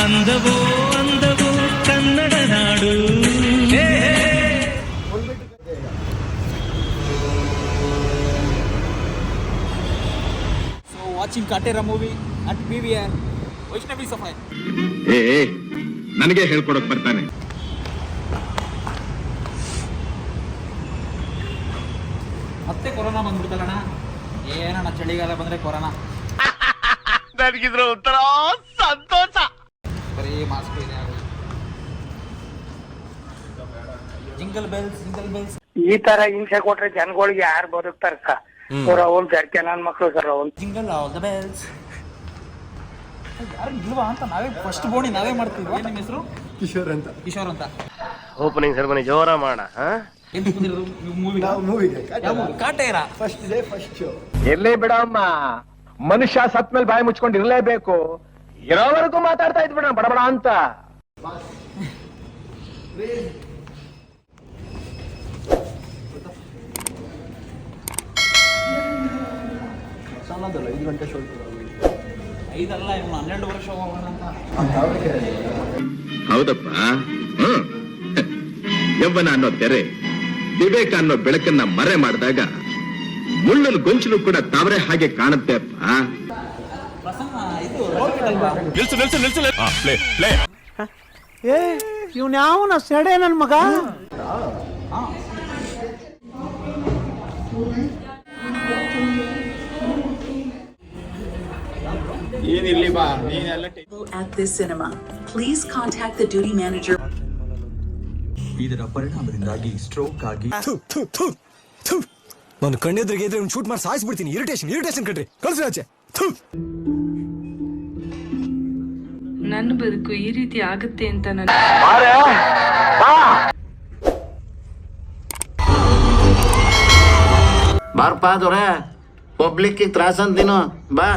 ಅಂದವೋ ಅಂದವೋ ಕನ್ನಡ ನಾಡು ಹೇ, ಹೇ. So watching Katera movie at PVR, Vaishnavi Safai. ಏ ಏ, ನನಗೆ ಹೇಳ್ಕೊಡಕ್ ಬರ್ತಾನೆ ಮತ್ತೆ ಕೊರೋನಾ ಬಂದ್ಬಿಡ್ತಲ್ಲಣ್ಣ ಏನಣ್ಣ ಚಳಿಗಾಲ ಬಂದ್ರೆ ಕೊರೋನಾ ನನಗಿದ್ರ ಒಂಥರ ಸಂತೋಷ ಬರೀ ಮಾಸ್ಕ್ ಇದೆ ಜಿಂಗಲ್ ಬೆಲ್ಸ್ ಜಿಂಗಲ್ ಬೆಲ್ಸ್ ಈ ತರ ಹಿಂಸೆ ಕೊಟ್ರೆ ಜನಗಳಿಗೆ ಯಾರು ಬದುಕ್ತಾರ ಅವ್ರ ಅವ್ನ್ ಜಡ್ಕೆ ನನ್ನ ಮಕ್ಕಳು ಸರ್ ಅವ್ನ್ ಜಿಂಗಲ್ ಆಲ್ ದ ಬೆಲ್ಸ್ ಯಾರು ಇಲ್ವಾ ಅಂತ ನಾವೇ ಫಸ್ಟ್ ಬೋಣಿ ನಾವೇ ಮಾಡ್ತೀವಿ ನಿಮ್ಮ ಹೆಸರು? ಕಿಶೋರ್ ಅಂತ. ಕಿಶೋರ್ ಅಂತ. ಓಪನಿಂಗ್ ಸೆರೆಮನಿ ಜೋರ ಮಾಡ ಫಸ್ಟ್ ಡೇ ಫಸ್ಟ್ ಶೋ ಇರ್ಲಿ ಬಿಡಮ್ಮ? ಮನುಷ್ಯ ಸತ್ ಮೇಲೆ ಬಾಯಿ ಮುಚ್ಕೊಂಡು ಇರ್ಲೇಬೇಕು ಇರೋವರೆಗೂ ಮಾತಾಡ್ತಾ ಇದ್ಬಿಡ ಬಡಬಡ ಅಂತ. ಸಾಲದಲ್ಲ ಐದು ಗಂಟೆ ಶೋ ಐದಲ್ಲ ಇವನು ಹನ್ನೆರಡು ವರ್ಷ ಹೋಗೋಣ ಅಂತ. ಹೌದಪ್ಪ? ಹ್ಮ್. ಯವ್ವನ ಅನ್ನೋ ತೆರೆ ವಿವೇಕ ಅನ್ನೋ ಬೆಳಕನ್ನ ಮರೆ ಮಾಡಿದಾಗ ಮುಳ್ಳಲು ಗೊಂಚಲು ಕೂಡ ತಾವರೆ ಹಾಗೆ ಕಾಣುತ್ತೆ ಅಪ್ಪ. ಪ್ರಸನ್ನ ಇದು ಪ್ಲೇ ಏ ಇವ್ನ ಯಾವನ ಸೆಡೆ ನನ್ ಮಗ? at this cinema. Please contact the duty manager. ಇದರ ಪರಿಣಾಮದಿಂದಾಗಿ ಸ್ಟ್ರೋಕ್ ಆಗಿ ನಾನು ಕಣ್ಣೆದ್ರಿಗೆ ಇದ್ರೆ ಶೂಟ್ ಮಾಡಿ ಸಾಯಿಸ್ಬಿಡ್ತೀನಿ. ಇರಿಟೇಷನ್ ಇರಿಟೇಷನ್ ಕಟ್ರಿ ಕಳ್ಸಿ ಆಚೆ. ನನ್ನ ಬದುಕು ಈ ರೀತಿ ಆಗುತ್ತೆ ಅಂತ ನಾನು ಬಾರಪ್ಪ ದೊರೆ ಪಬ್ಲಿಕ್ ತ್ರಾಸ ಅಂತೀನು ಬಾ.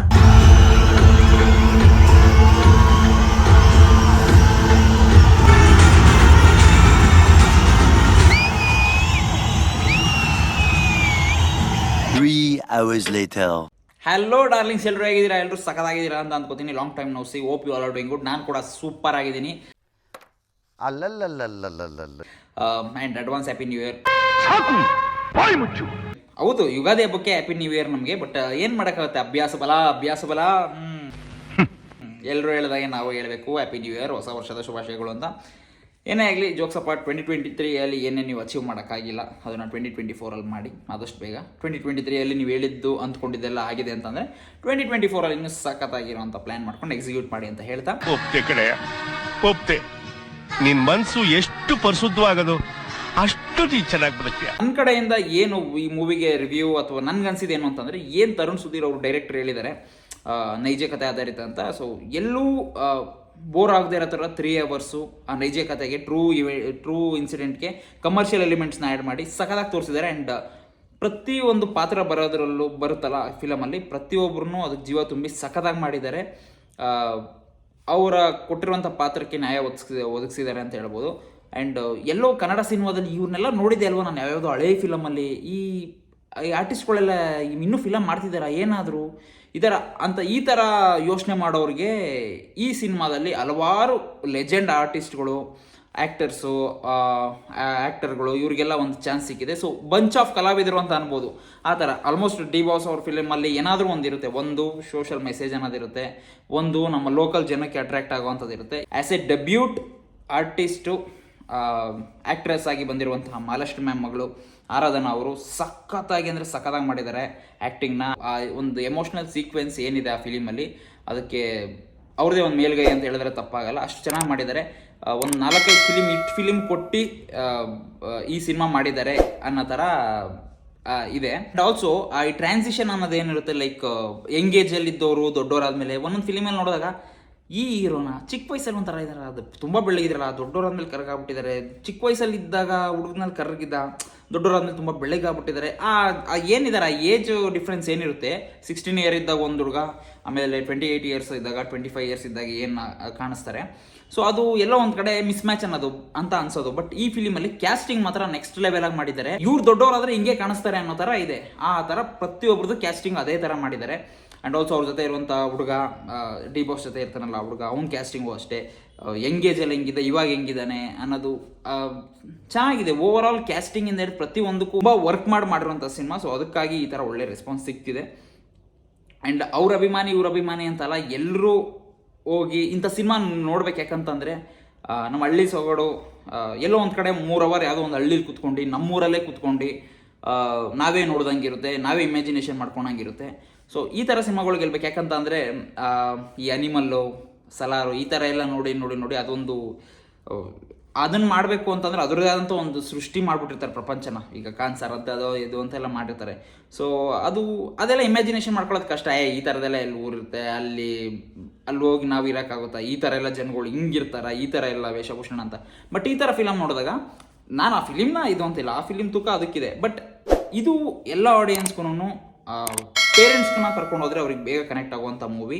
Three hours later. Hello darlings ಎಲ್ಲರೂ ಹೇಗಿದ್ದೀರಾ? ಎಲ್ಲರೂ ಸಖತ್ತಾಗಿದ್ದೀರಾ ಅಂತ ಅಂದ್ಕೋತೀನಿ long time no see hope you all doing good ನಾನು ಕೂಡ ಸೂಪರ್ ಆಗಿದ್ದೀನಿ. ಅಲ್ಲಲ್ಲಲ್ಲಲ್ಲಲ್ಲಲ್ಲ and advance happy new year ಹೌದು ಯುಗಾದಿ ಹಬ್ಬಕ್ಕೆ ಹ್ಯಾಪಿ ನ್ಯೂ ಇಯರ್ ನಮಗೆ ಬಟ್ ಏನು ಮಾಡೋಕ್ಕಾಗುತ್ತೆ? ಅಭ್ಯಾಸ ಬಲ ಅಭ್ಯಾಸ ಬಲ? ಎಲ್ಲರೂ ಹೇಳಿದಾಗೆ ನಾವು ಹೇಳಬೇಕು ಹ್ಯಾಪಿ ನ್ಯೂ ಇಯರ್ ಹೊಸ ವರ್ಷದ ಶುಭಾಶಯಗಳು ಅಂತ. ಏನೇ ಆಗಲಿ ಜೋಕ್ಸ್ ಅಪಾರ್ಟ್ ಟ್ವೆಂಟಿ ಟ್ವೆಂಟಿ ತ್ರೀಯಲ್ಲಿ ಏನೇ ನೀವು ಅಚೀವ್ ಮಾಡೋಕ್ಕಾಗಿಲ್ಲ ಅದನ್ನು ಟ್ವೆಂಟಿ ಟ್ವೆಂಟಿ ಫೋರಲ್ಲಿ ಮಾಡಿ ಆದಷ್ಟು ಬೇಗ. ಟ್ವೆಂಟಿ ಟ್ವೆಂಟಿ ತ್ರೀಯಲ್ಲಿ ನೀವು ಹೇಳಿದ್ದು ಅಂದ್ಕೊಂಡಿದ್ದೆಲ್ಲ ಆಗಿದೆ ಅಂತಂದರೆ ಟ್ವೆಂಟಿ ಟ್ವೆಂಟಿ ಫೋರಲ್ಲಿ ಇನ್ನೂ ಸಖತ್ತಾಗಿರೋಂಥ ಪ್ಲ್ಯಾನ್ ಮಾಡ್ಕೊಂಡು ಎಕ್ಸಿಕ್ಯೂಟ್ ಮಾಡಿ ಅಂತ ಹೇಳ್ತಾ. ಒಪ್ತೆ ಕಡೆ ಒಪ್ತೆ ನಿನ್ನ ಮನಸ್ಸು ಎಷ್ಟು ಪರಿಶುದ್ಧವಾಗೋದು ಅಷ್ಟು ಚೆನ್ನಾಗಿ ಬರುತ್ತೆ ನನ್ನ ಕಡೆಯಿಂದ ಏನು ಈ ಮೂವಿಗೆ ರಿವ್ಯೂ ಅಥವಾ ನನ್ಗನ್ಸಿದ್ದು ಏನು ಅಂತಂದರೆ ಏನು ತರುಣ್ ಸುಧೀರ್ ಅವರು ಡೈರೆಕ್ಟರ್ ಹೇಳಿದ್ದಾರೆ ನೈಜ ಕಥೆ ಆಧಾರಿತ ಅಂತ. ಸೊ ಎಲ್ಲೂ ಬೋರ್ ಆಗದೆ ಇರೋ ಥರ ತ್ರೀ ಅವರ್ಸು ಆ ನೈಜ ಕಥೆಗೆ ಟ್ರೂ ಇವೆ ಟ್ರೂ ಇನ್ಸಿಡೆಂಟ್ಗೆ ಕಮರ್ಷಿಯಲ್ ಎಲಿಮೆಂಟ್ಸ್ನ ಆ್ಯಡ್ ಮಾಡಿ ಸಖತ್ತಾಗಿ ತೋರಿಸಿದ್ದಾರೆ ಆ್ಯಂಡ್ ಪ್ರತಿಯೊಂದು ಪಾತ್ರ ಬರೋದರಲ್ಲೂ ಬರುತ್ತಲ್ಲ ಫಿಲಮಲ್ಲಿ ಪ್ರತಿಯೊಬ್ಬರೂ ಅದಕ್ಕೆ ಜೀವ ತುಂಬಿ ಸಖತ್ತಾಗಿ ಮಾಡಿದ್ದಾರೆ. ಅವರ ಕೊಟ್ಟಿರುವಂಥ ಪಾತ್ರಕ್ಕೆ ನ್ಯಾಯ ಒದಗಿಸಿ, ಒದಗಿಸಿದ್ದಾರೆ ಅಂತ ಹೇಳ್ಬೋದು. ಆ್ಯಂಡ್ ಎಲ್ಲೋ ಕನ್ನಡ ಸಿನಿಮಾದಲ್ಲಿ ಇವ್ರನ್ನೆಲ್ಲ ನೋಡಿದೆ ಅಲ್ವಾ ನಾನು ಯಾವ್ಯಾವುದೋ ಹಳೆ ಫಿಲಮಲ್ಲಿ ಈ ಆರ್ಟಿಸ್ಟ್ಗಳೆಲ್ಲ ಇನ್ನೂ ಫಿಲಮ್ ಮಾಡ್ತಿದ್ದಾರಾ? ಏನಾದರೂ? ಈ ಥರ ಅಂತ ಈ ಥರ ಯೋಚನೆ ಮಾಡೋರಿಗೆ ಈ ಸಿನಿಮಾದಲ್ಲಿ ಹಲವಾರು ಲೆಜೆಂಡ್ ಆರ್ಟಿಸ್ಟ್ಗಳು ಆ್ಯಕ್ಟರ್ಸು ಆ್ಯಕ್ಟರ್ಗಳು ಇವರಿಗೆಲ್ಲ ಒಂದು ಚಾನ್ಸ್ ಸಿಕ್ಕಿದೆ. ಸೊ ಬಂಚ್ ಆಫ್ ಕಲಾವಿದರು ಅಂತ ಅನ್ಬೋದು. ಆ ಥರ ಆಲ್ಮೋಸ್ಟ್ ಡಿ ಬಾಸ್ ಅವ್ರ ಫಿಲಮಲ್ಲಿ ಏನಾದರೂ ಒಂದಿರುತ್ತೆ ಒಂದು ಸೋಷಲ್ ಮೆಸೇಜ್ ಅನ್ನೋದಿರುತ್ತೆ ಒಂದು ನಮ್ಮ ಲೋಕಲ್ ಜನಕ್ಕೆ ಅಟ್ರಾಕ್ಟ್ ಆಗುವಂಥದ್ದು ಇರುತ್ತೆ. As a debut artist actress ಆಗಿ ಬಂದಿರುವಂತಹ ಮಹಾಲಕ್ಷ್ಮಿ ಮ್ಯಾಮ್ ಮಗಳು ಆರಾಧನಾ ಅವರು ಸಖತ್ತಾಗಿ ಅಂದರೆ ಸಖತ್ತಾಗಿ ಮಾಡಿದ್ದಾರೆ ಆ್ಯಕ್ಟಿಂಗ್ನ ಒಂದು ಎಮೋಷ್ನಲ್ ಸೀಕ್ವೆನ್ಸ್ ಏನಿದೆ ಆ ಫಿಲಿಮಲ್ಲಿ ಅದಕ್ಕೆ ಅವ್ರದ್ದೇ ಒಂದು ಮೇಲ್ಗೈ ಅಂತ ಹೇಳಿದ್ರೆ ತಪ್ಪಾಗಲ್ಲ. ಅಷ್ಟು ಚೆನ್ನಾಗಿ ಮಾಡಿದ್ದಾರೆ. ಒಂದು ನಾಲ್ಕೈದು ಫಿಲಿಮ್ ಇಟ್ ಫಿಲಿಮ್ ಕೊಟ್ಟು ಈ ಸಿನಿಮಾ ಮಾಡಿದ್ದಾರೆ ಅನ್ನೋ ಥರ ಇದೆ. ಅಂಡ್ ಆಲ್ಸೋ ಈ ಟ್ರಾನ್ಸಿಷನ್ ಅನ್ನೋದು ಏನಿರುತ್ತೆ ಲೈಕ್ ಇದ್ದವರು ದೊಡ್ಡವರಾದ್ಮೇಲೆ ಒಂದೊಂದು ಫಿಲಿಮಲ್ಲಿ ನೋಡಿದಾಗ ಈ ಹೀರೋನ ಚಿಕ್ಕ ವಯಸ್ಸಲ್ಲಿ ಒಂಥರ ಇದಾರೆ ಅದು ತುಂಬ ಬೆಳಗಿದ್ರಲ್ಲ ದೊಡ್ಡವರಾದ್ಮೇಲೆ ಕರಗಾಗ್ಬಿಟ್ಟಿದ್ದಾರೆ ಚಿಕ್ಕ ವಯಸ್ಸಲ್ಲಿ ಇದ್ದಾಗ ಹುಡುಗನಲ್ಲಿ ಕರಗಿದ್ದ ದೊಡ್ಡವರಾದ್ಮೇಲೆ ತುಂಬ ಬೆಳ್ಳಗಾಗ್ಬಿಟ್ಟಿದ್ದಾರೆ ಆ ಆ ಏನಿದ್ದಾರೆ ಆ ಏಜ್ ಡಿಫ್ರೆನ್ಸ್ ಏನಿರುತ್ತೆ? ಸಿಕ್ಸ್ಟೀನ್ ಇಯರ್ ಇದ್ದಾಗ ಒಂದು ಹುಡುಗ, ಆಮೇಲೆ ಟ್ವೆಂಟಿ ಏಯ್ಟ್ ಇಯರ್ಸ್ ಇದ್ದಾಗ ಟ್ವೆಂಟಿ ಫೈವ್ ಇಯರ್ಸ್ ಇದ್ದಾಗ ಏನು ಕಾಣಿಸ್ತಾರೆ. ಸೊ ಅದು ಎಲ್ಲೋ ಒಂದು ಕಡೆ ಮಿಸ್ ಮ್ಯಾಚ್ ಅನ್ನೋದು, ಅಂತ ಅನ್ಸೋದು. ಬಟ್ ಈ ಫಿಲಿಮಲ್ಲಿ ಕ್ಯಾಸ್ಟಿಂಗ್ ಮಾತ್ರ ನೆಕ್ಸ್ಟ್ ಲೆವೆಲ್ ಆಗಿ ಮಾಡಿದ್ದಾರೆ. ಇವ್ರು ದೊಡ್ಡವರಾದ್ರೆ ಹಿಂಗೆ ಕಾಣಿಸ್ತಾರೆ ಅನ್ನೋ ಥರ ಇದೆ. ಆ ಥರ ಪ್ರತಿಯೊಬ್ಬರದ್ದು ಕ್ಯಾಸ್ಟಿಂಗ್ ಅದೇ ಥರ ಮಾಡಿದ್ದಾರೆ. ಆ್ಯಂಡ್ ಆಲ್ಸೋ ಅವ್ರ ಜೊತೆ ಇರುವಂಥ ಹುಡುಗ ಡಿ ಬಾಸ್ ಜೊತೆ ಇರ್ತಾನಲ್ಲ ಹುಡುಗ, ಅವ್ನ ಕ್ಯಾಸ್ಟಿಂಗು ಅಷ್ಟೇ. ಎಂಗೇಜಲ್ಲಿ ಹೆಂಗಿದೆ, ಇವಾಗ ಹೆಂಗಿದ್ದಾನೆ ಅನ್ನೋದು ಚೆನ್ನಾಗಿದೆ. ಓವರ್ ಆಲ್ ಕ್ಯಾಸ್ಟಿಂಗಿಂದ ಹಿಡಿದು ಪ್ರತಿಯೊಂದಕ್ಕೂ ತುಂಬ ವರ್ಕ್ ಮಾಡಿ ಮಾಡಿರುವಂಥ ಸಿನಿಮಾ ಸೊ ಅದಕ್ಕಾಗಿ ಈ ಥರ ಒಳ್ಳೆ ರೆಸ್ಪಾನ್ಸ್ ಸಿಗ್ತಿದೆ. ಆ್ಯಂಡ್ ಅವ್ರ ಅಭಿಮಾನಿ, ಇವ್ರ ಅಭಿಮಾನಿ ಅಂತಲ್ಲ ಎಲ್ಲರೂ ಹೋಗಿ ಇಂಥ ಸಿನಿಮಾ ನೋಡ್ಬೇಕು ಯಾಕಂತಂದರೆ ನಮ್ಮ ಹಳ್ಳಿ ಸೊಗಡು ಎಲ್ಲೋ ಒಂದು ಕಡೆ ಮೂರು ಅವರ್ ಯಾವುದೋ ಒಂದು ಹಳ್ಳಿಲಿ ಕುತ್ಕೊಂಡು, ನಮ್ಮೂರಲ್ಲೇ ಕುತ್ಕೊಂಡು ನಾವೇ ನೋಡ್ದಂಗೆ ಇರುತ್ತೆ ನಾವೇ ಇಮ್ಯಾಜಿನೇಷನ್ ಮಾಡ್ಕೊಂಡಂಗಿರುತ್ತೆ. ಸೊ ಈ ಥರ ಸಿನಿಮಾಗಳು ಗೆಲ್ಬೇಕು. ಯಾಕಂತ ಅಂದರೆ ಈ ಅನಿಮಲ್ಲು ಸಲಾರು, ಈ ಥರ ಎಲ್ಲ ನೋಡಿ ನೋಡಿ ನೋಡಿ ಅದೊಂದು ಅದನ್ನು ಮಾಡಬೇಕು ಅಂತಂದ್ರೆ ಅದರದೇ ಆದಂಥ ಒಂದು ಸೃಷ್ಟಿ ಮಾಡಿಬಿಟ್ಟಿರ್ತಾರೆ ಪ್ರಪಂಚನ. ಈಗ ಕಾನ್ಸರ್ ಅದು ಅದೋ, ಇದು ಅಂತೆಲ್ಲ ಮಾಡಿರ್ತಾರೆ. ಸೊ ಅದು, ಅದೆಲ್ಲ ಇಮ್ಯಾಜಿನೇಷನ್ ಮಾಡ್ಕೊಳ್ಳೋದು ಕಷ್ಟ. ಏ, ಈ ಥರದೆಲ್ಲ ಎಲ್ಲಿ ಊರಿರುತ್ತೆ? ಅಲ್ಲಿ ಅಲ್ಲಿ ಹೋಗಿ ನಾವು ಇರೋಕ್ಕಾಗುತ್ತಾ? ಈ ಥರ ಎಲ್ಲ ಜನಗಳು ಹಿಂಗಿರ್ತಾರೆ? ಈ ಥರ ಎಲ್ಲ ವೇಷಭೂಷಣ ಅಂತ. ಬಟ್ ಈ ಥರ ಫಿಲಮ್ ನೋಡಿದಾಗ, ನಾನು ಆ ಫಿಲಿಮ್ನ ಇದು ಅಂತಿಲ್ಲ. ಆ ಫಿಲಿಮ್ ತೂಕ ಅದಕ್ಕಿದೆ. ಬಟ್ ಇದು ಎಲ್ಲ ಆಡಿಯನ್ಸ್ಗೂ ಪೇರೆಂಟ್ಸ್ನ ಕರ್ಕೊಂಡು ಹೋದರೆ ಅವ್ರಿಗೆ ಬೇಗ ಕನೆಕ್ಟ್ ಆಗುವಂಥ ಮೂವಿ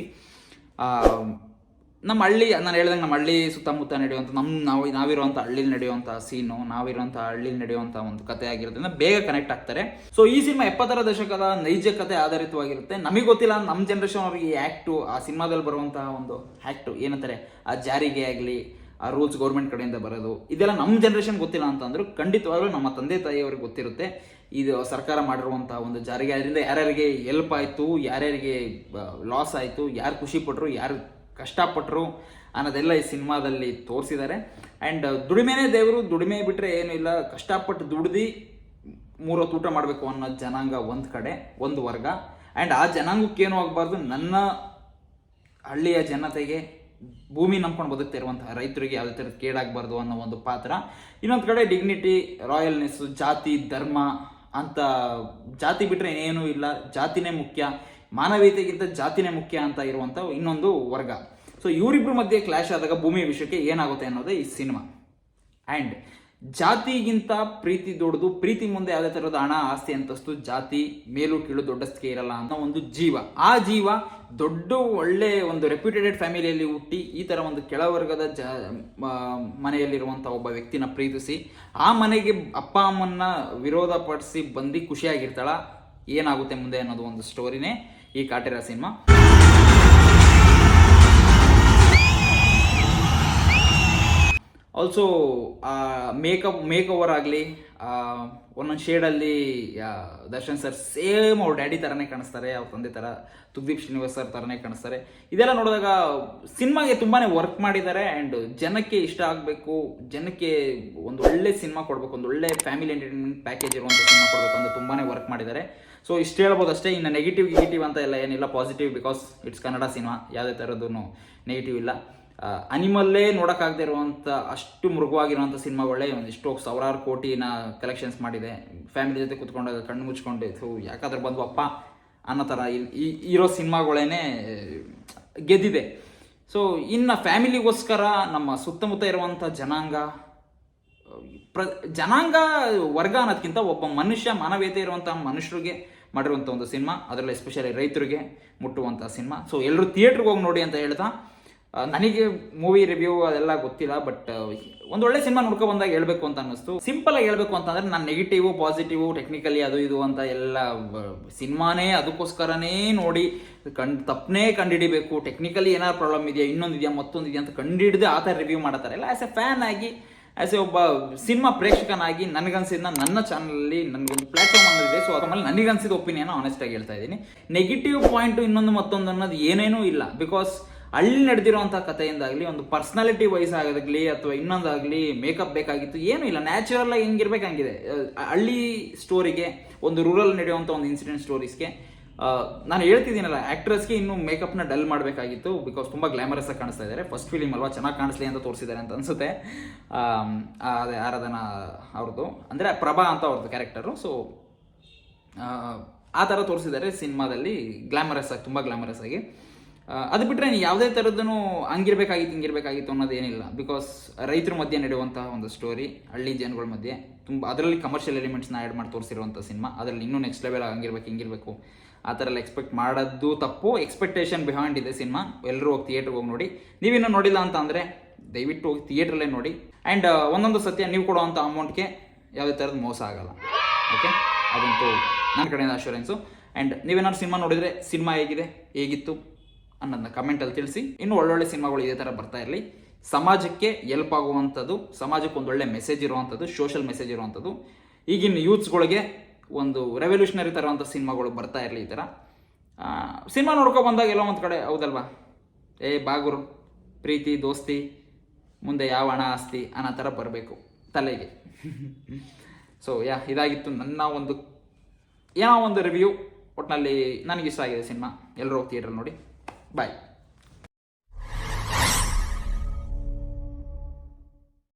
ನಮ್ಮ ಹಳ್ಳಿ, ನಾನು ಹೇಳ್ದಂಗೆ ನಮ್ಮ ಹಳ್ಳಿ ಸುತ್ತಮುತ್ತ ನಡೆಯುವಂಥ ನಮ್ಮ ನಾವು ನಾವಿರುವಂಥ ಹಳ್ಳಿಲಿ ನಡೆಯುವಂಥ ಸೀನು ನಾವಿರುವಂಥ ಹಳ್ಳಿಲಿ ನಡೆಯುವಂಥ ಒಂದು ಕತೆ ಆಗಿರೋದ್ರಿಂದ ಬೇಗ ಕನೆಕ್ಟ್ ಆಗ್ತಾರೆ. ಸೊ ಈ ಸಿನಿಮಾ ಎಪ್ಪತ್ತರ ದಶಕದ ನೈಜ ಕತೆ ಆಧಾರಿತವಾಗಿರುತ್ತೆ. ನಮಗೆ ಗೊತ್ತಿಲ್ಲ ನಮ್ಮ ಜನ್ರೇಷನ್ ಅವ್ರಿಗೆ ಈ ಆ್ಯಕ್ಟು ಆ ಸಿನಿಮಾದಲ್ಲಿ ಬರುವಂಥ ಒಂದು ಆ್ಯಕ್ಟು ಏನಂತಾರೆ, ಆ ಜಾರಿಗೆ ಆಗಲಿ, ಆ ರೂಲ್ಸ್ ಗೌರ್ಮೆಂಟ್ ಕಡೆಯಿಂದ ಬರೋದು, ಇದೆಲ್ಲ ನಮ್ಮ ಜನ್ರೇಷನ್ ಗೊತ್ತಿಲ್ಲ ಅಂತಂದ್ರು ಖಂಡಿತವಾಗ್ಲೂ ನಮ್ಮ ತಂದೆ, ತಾಯಿಯವ್ರಿಗೆ ಗೊತ್ತಿರುತ್ತೆ. ಇದು ಸರ್ಕಾರ ಮಾಡಿರುವಂಥ ಒಂದು ಜಾರಿಗೆ. ಅದರಿಂದ ಯಾರ್ಯಾರಿಗೆ ಹೆಲ್ಪ್ ಆಯಿತು, ಯಾರ್ಯಾರಿಗೆ ಲಾಸ್ ಆಯಿತು, ಯಾರು ಖುಷಿ ಪಟ್ಟರು ಯಾರು ಕಷ್ಟಪಟ್ಟರು ಅನ್ನೋದೆಲ್ಲ ಈ ಸಿನಿಮಾದಲ್ಲಿ ತೋರಿಸಿದ್ದಾರೆ. ಆ್ಯಂಡ್ ದುಡಿಮೆನೇ ದೇವರು, ದುಡಿಮೆ ಬಿಟ್ಟರೆ ಏನೂ ಇಲ್ಲ. ಕಷ್ಟಪಟ್ಟು ದುಡ್ದು ಮೂರೊತ್ತು ಊಟ ಮಾಡಬೇಕು ಅನ್ನೋ ಜನಾಂಗ ಒಂದು ಕಡೆ, ಒಂದು ವರ್ಗ. ಆ್ಯಂಡ್ ಆ ಜನಾಂಗಕ್ಕೇನು ಆಗಬಾರ್ದು. ನನ್ನ ಹಳ್ಳಿಯ ಜನತೆಗೆ ಭೂಮಿ ನಂಬ್ಕೊಂಡು ಬದುಕ್ತಾ ಇರುವಂತಹ ರೈತರಿಗೆ ಯಾವುದೇ ಥರದ ಕೇಡಾಗಬಾರ್ದು ಅನ್ನೋ ಒಂದು ಪಾತ್ರ. ಇನ್ನೊಂದು ಕಡೆ ಡಿಗ್ನಿಟಿ ರಾಯಲ್ನೆಸ್ ಜಾತಿ, ಧರ್ಮ ಅಂತ ಜಾತಿ ಬಿಟ್ಟರೆ ಏನೂ ಇಲ್ಲ. ಜಾತಿನೇ ಮುಖ್ಯ. ಮಾನವೀಯತೆಗಿಂತ ಜಾತಿನೇ ಮುಖ್ಯ ಅಂತ ಇರುವಂಥ ಇನ್ನೊಂದು ವರ್ಗ. ಸೊ ಇವರಿಬ್ಬರ ಮಧ್ಯೆ ಕ್ಲಾಶ್ ಆದಾಗ ಭೂಮಿ ವಿಷಯಕ್ಕೆ ಏನಾಗುತ್ತೆ ಅನ್ನೋದೇ ಈ ಸಿನಿಮಾ ಆ್ಯಂಡ್ ಜಾತಿಗಿಂತ ಪ್ರೀತಿ ದೊಡ್ಡದು, ಪ್ರೀತಿ ಮುಂದೆ ಯಾವುದೇ ಥರದ ಹಣ, ಆಸ್ತಿ, ಅಂತಸ್ತು, ಜಾತಿ ಮೇಲು ಕೀಳು ದೊಡ್ಡಸ್ತಿಗೆ ಇರಲ್ಲ ಅನ್ನೋ ಒಂದು ಜೀವ. ಆ ಜೀವ ದೊಡ್ಡ ಒಳ್ಳೆ ಒಂದು ರೆಪ್ಯೂಟೆಡ್ ಫ್ಯಾಮಿಲಿಯಲ್ಲಿ ಹುಟ್ಟಿ ಈ ಥರ ಒಂದು ಕೆಳವರ್ಗದ ಜ ಮನೆಯಲ್ಲಿರುವಂಥ ಒಬ್ಬ ವ್ಯಕ್ತಿನ ಪ್ರೀತಿಸಿ, ಆ ಮನೆಗೆ ಅಪ್ಪ ಅಮ್ಮನ್ನ ವಿರೋಧ ಪಡಿಸಿ ಬಂದು ಖುಷಿಯಾಗಿರ್ತಾಳ, ಏನಾಗುತ್ತೆ ಮುಂದೆ ಅನ್ನೋದು ಒಂದು ಸ್ಟೋರಿನೇ ಈ Kaatera cinema also makeup make over ಆಗಲಿ ಒಂದೊಂದು ಶೇಡಲ್ಲಿ ದರ್ಶನ್ ಸರ್ ಸೇಮ್ ಅವ್ರ ಡ್ಯಾಡಿ ಥರನೇ ಕಾಣಿಸ್ತಾರೆ, ಅವ್ರ ತಂದೆ ಥರ ತುಗ್ದೀಪ್ ಶ್ರೀನಿವಾಸ್ ಸರ್ ಥರನೇ ಕಾಣಿಸ್ತಾರೆ. ಇದೆಲ್ಲ ನೋಡಿದಾಗ ಸಿನಿಮಾಗೆ ತುಂಬಾ ವರ್ಕ್ ಮಾಡಿದ್ದಾರೆ ಆ್ಯಂಡ್ ಜನಕ್ಕೆ ಇಷ್ಟ ಆಗಬೇಕು, ಜನಕ್ಕೆ ಒಂದು ಒಳ್ಳೆ ಸಿನಿಮಾ ಕೊಡಬೇಕು, ಒಂದು ಒಳ್ಳೆ ಫ್ಯಾಮಿಲಿ ಎಂಟರ್ಟೈನ್ಮೆಂಟ್ ಪ್ಯಾಕೇಜ್ ಇರುವಂಥ ಸಿನಿಮಾ ಕೊಡಬೇಕು ಅಂತ ತುಂಬಾ ವರ್ಕ್ ಮಾಡಿದ್ದಾರೆ. ಸೊ ಇಷ್ಟು ಹೇಳ್ಬೋದು ಅಷ್ಟೇ, ಇನ್ನು ನೆಗೆಟಿವ್ ನೆಗೆಟಿವ್ ಅಂತ ಎಲ್ಲ ಏನಿಲ್ಲ positive because it's Kannada cinema ಯಾವುದೇ ಥರದ್ದು ನೆಗೆಟಿವ್ ಇಲ್ಲ. ಅನಿಮಲ್ಲೇ ನೋಡೋಕ್ಕಾಗದೇ ಇರುವಂಥ ಅಷ್ಟು ಮೃಗವಾಗಿರುವಂಥ ಸಿನಿಮಾಗಳೇ ಒಂದಿಷ್ಟು ಸಾವಿರಾರು ಕೋಟಿನ ಕಲೆಕ್ಷನ್ಸ್ ಮಾಡಿದೆ. ಫ್ಯಾಮಿಲಿ ಜೊತೆ ಕುತ್ಕೊಂಡಾಗ ಕಣ್ಣು ಮುಚ್ಕೊಂಡು ಸೊ ಯಾಕಾದ್ರೆ ಬಂದ್ವಪ್ಪ ಅನ್ನೋ ಥರ ಇರೋ ಸಿನಿಮಾಗಳೇನೆ, ಗೆದ್ದಿದೆ. ಸೊ ಇನ್ನು ಫ್ಯಾಮಿಲಿಗೋಸ್ಕರ ನಮ್ಮ ಸುತ್ತಮುತ್ತ ಇರುವಂಥ ಜನಾಂಗ, ಪ್ರ, ಜನಾಂಗ ವರ್ಗ ಅನ್ನೋದಕ್ಕಿಂತ ಒಬ್ಬ ಮನುಷ್ಯ, ಮಾನವೀಯತೆ ಇರುವಂಥ ಮನುಷ್ಯರಿಗೆ ಮಾಡಿರುವಂಥ ಒಂದು ಸಿನಿಮಾ. ಅದರಲ್ಲಿ ಎಸ್ಪೆಷಲಿ ರೈತರಿಗೆ ಮುಟ್ಟುವಂಥ ಸಿನಿಮಾ. ಸೊ ಎಲ್ಲರೂ ಥಿಯೇಟ್ರಿಗೆ ಹೋಗಿ ನೋಡಿ ಅಂತ ಹೇಳ್ತಾ ನನಗೆ ಮೂವಿ ರಿವ್ಯೂ ಅದೆಲ್ಲ ಗೊತ್ತಿಲ್ಲ ಬಟ್ ಒಂದು ಒಳ್ಳೆ ಸಿನಿಮಾ ನೋಡ್ಕೊ ಬಂದಾಗ ಹೇಳ್ಬೇಕು ಅಂತ ಅನ್ನಿಸ್ತು. ಸಿಂಪಲ್ ಆಗಿ ಹೇಳ್ಬೇಕು ಅಂತಂದ್ರೆ ನಾನು ನೆಗೆಟಿವ್ ಪಾಸಿಟಿವ್ ಟೆಕ್ನಿಕಲಿ ಅದು ಇದು ಅಂತ ಎಲ್ಲ ಸಿನಿಮಾನೇ ಅದಕ್ಕೋಸ್ಕರನೇ ನೋಡಿ ಕಂಡ್ ತಪ್ಪನೇ ಕಂಡುಹಿಡಿಬೇಕು ಟೆಕ್ನಿಕಲಿ ಏನಾದ್ರು ಪ್ರಾಬ್ಲಮ್ ಇದೆಯಾ, ಇನ್ನೊಂದು ಇದೆಯಾ, ಮತ್ತೊಂದು ಇದೆಯಾ ಅಂತ ಕಂಡುಹಿಡಿದು ಆ ಥರ ರಿವ್ಯೂ ಮಾಡ್ತಾರೆ. ಇಲ್ಲ ಆ್ಯಸ್ ಎ ಫ್ಯಾನ್ ಆಗಿ ಆ್ಯಸ್ ಎ ಒಬ್ಬ ಸಿನಿಮಾ ಪ್ರೇಕ್ಷಕನಾಗಿ ನನಗನ್ಸಿದ್ನ ನನ್ನ ಚಾನಲಲ್ಲಿ ನನಗೊಂದು ಪ್ಲಾಟ್ಫಾರ್ಮ್ ಅನ್ನೋದಿದೆ ಸೊ ಅದ್ರ ಮೇಲೆ ನನಗನ್ಸಿದ ಒಪಿನಿಯನ್ ಆನೆಸ್ಟಾಗಿ ಹೇಳ್ತಾ ಇದ್ದೀನಿ. ನೆಗೆಟಿವ್ ಪಾಯಿಂಟು ಇನ್ನೊಂದು ಮತ್ತೊಂದು ಅನ್ನೋದು ಏನೇನೂ ಇಲ್ಲ. ಬಿಕಾಸ್ ಅಲ್ಲಿ ನಡೆದಿರುವಂಥ ಕಥೆಯಿಂದಾಗಲಿ ಒಂದು ಪರ್ಸ್ನಾಲಿಟಿ ವೈಸ್ ಆಗೋದಾಗಲಿ ಅಥವಾ ಇನ್ನೊಂದಾಗಲಿ ಮೇಕಪ್ ಬೇಕಾಗಿತ್ತು ಏನೂ ಇಲ್ಲ. ನ್ಯಾಚುರಲ್ ಆಗಿ ಹೆಂಗಿರ್ಬೇಕು ಹಂಗಿದೆ. ಅಹ್, ಹಳ್ಳಿ ಸ್ಟೋರಿಗೆ ಒಂದು ರೂರಲ್ ನಡೆಯುವಂಥ ಒಂದು ಇನ್ಸಿಡೆಂಟ್ ಸ್ಟೋರೀಸ್ಗೆ ನಾನು ಹೇಳ್ತಿದ್ದೀನಲ್ಲ ಆ್ಯಕ್ಟ್ರೆಸ್ಗೆ ಇನ್ನೂ ಮೇಕಪ್ನ ಡಲ್ ಮಾಡಬೇಕಾಗಿತ್ತು ಬಿಕಾಸ್ ತುಂಬ ಗ್ಲಾಮರಸ್ ಆಗಿ ಕಾಣಿಸ್ತಾ ಇದ್ದಾರೆ ಫಸ್ಟ್ ಫಿಲಿಮ್ ಅಲ್ವಾ ಚೆನ್ನಾಗಿ ಕಾಣಿಸ್ಲಿ ಅಂತ ತೋರಿಸಿದ್ದಾರೆ ಅಂತ ಅನಿಸುತ್ತೆ. ಅದೇ ಆರಾಧನಾ ಅವ್ರದ್ದು. ಅಂದರೆ ಪ್ರಭಾ ಅಂತ ಅವ್ರದ್ದು ಕ್ಯಾರೆಕ್ಟರು ಸೊ ಆ ಥರ ತೋರಿಸಿದ್ದಾರೆ ಸಿನಿಮಾದಲ್ಲಿ ಗ್ಲಾಮರಸ್ ಆಗಿ ತುಂಬ ಗ್ಲಾಮರಸ್ ಆಗಿ. ಅದು ಬಿಟ್ಟರೆ ಯಾವುದೇ ಥರದ್ದೂ ಹಂಗಿರ್ಬೇಕಾಗಿತ್ತು, ಹಿಂಗಿರ್ಬೇಕಾಗಿತ್ತು ಅನ್ನೋದೇನಿಲ್ಲ ಬಿಕಾಸ್ ರೈತರ ಮಧ್ಯೆ ನಡೆಯುವಂತಹ ಒಂದು ಸ್ಟೋರಿ ಹಳ್ಳಿ ಜನಗಳ ಮಧ್ಯೆ, ತುಂಬ, ಅದರಲ್ಲಿ ಕಮರ್ಷಿಯಲ್ ಎಲಿಮೆಂಟ್ಸ್ನ ಆ್ಯಡ್ ಮಾಡಿ ತೋರಿಸಿರುವಂಥ ಸಿನಿಮಾ ಅದರಲ್ಲಿ ಇನ್ನೂ ನೆಕ್ಸ್ಟ್ ಲೆವೆಲ್ ಹಂಗಿರ್ಬೇಕು, ಹಿಂಗಿರ್ಬೇಕು. ಆ ಥರ ಎಲ್ಲ ಎಕ್ಸ್ಪೆಕ್ಟ್ ಮಾಡೋದು ತಪ್ಪು. ಎಕ್ಸ್ಪೆಕ್ಟೇಷನ್ ಬಿಹೈಂಡ್ ಇದೆ ಸಿನಿಮಾ ಎಲ್ಲರೂ ಹೋಗಿ ಥಿಯೇಟ್ರಿಗೆ ಹೋಗಿ ನೋಡಿ. ನೀವಿನ್ನೂ ನೋಡಿಲ್ಲ ಅಂತ ಅಂದರೆ ದಯವಿಟ್ಟು ಹೋಗಿ ಥಿಯೇಟ್ರಲ್ಲೇ ನೋಡಿ. ಆ್ಯಂಡ್ ಒಂದೊಂದು ಸತ್ಯ ನೀವು ಕೊಡುವಂಥ ಅಮೌಂಟ್ಗೆ ಯಾವುದೇ ಥರದ ಮೋಸ ಆಗಲ್ಲ. ಓಕೆ ಅದಂತೂ ನನ್ನ ಕಡೆಯಿಂದ ಅಶ್ಯೂರೆನ್ಸು ಆ್ಯಂಡ್ ನೀವೇನಾದ್ರು ಸಿನಿಮಾ ನೋಡಿದರೆ ಸಿನಿಮಾ ಹೇಗಿದೆ? ಹೇಗಿತ್ತು? ಅನ್ನೋದನ್ನ ಕಮೆಂಟಲ್ಲಿ ತಿಳಿಸಿ. ಇನ್ನು ಒಳ್ಳೊಳ್ಳೆ ಸಿನಿಮಾಗಳು ಇದೇ ಥರ ಬರ್ತಾ ಇರಲಿ. ಸಮಾಜಕ್ಕೆ ಎಲ್ಪ್ ಆಗುವಂಥದ್ದು, ಸಮಾಜಕ್ಕೆ ಒಂದು ಒಳ್ಳೆ ಮೆಸೇಜ್ ಇರುವಂಥದ್ದು ಸೋಷಲ್ ಮೆಸೇಜ್ ಇರುವಂಥದ್ದು. ಈಗಿನ ಯೂತ್ಸ್ಗಳಿಗೆ ಒಂದು ರೆವಲ್ಯೂಷನರಿ ಥರವಂಥ ಸಿನಿಮಾಗಳು ಬರ್ತಾ ಇರಲಿ ಈ ಥರ ಸಿನಿಮಾ ನೋಡ್ಕೊ ಬಂದಾಗ ಎಲ್ಲ ಒಂದು ಕಡೆ, ಹೌದಲ್ವಾ? ಏ ಬಾಗುರು, ಪ್ರೀತಿ, ದೋಸ್ತಿ, ಮುಂದೆ ಯಾವ ಹಣ ಆಸ್ತಿ ಅನ್ನೋ ಥರ ಬರಬೇಕು ತಲೆಗೆ. ಸೊ ಯಾ, ಇದಾಗಿತ್ತು ನನ್ನ ಒಂದು, ಏನೋ ಒಂದು ರಿವ್ಯೂ ಒಟ್ಟಿನಲ್ಲಿ ನನಗಿಷ್ಟ ಆಗಿದೆ ಸಿನಿಮಾ. ಎಲ್ಲರೂ ಥಿಯೇಟ್ರಲ್ಲಿ ನೋಡಿ. ಬಾಯ್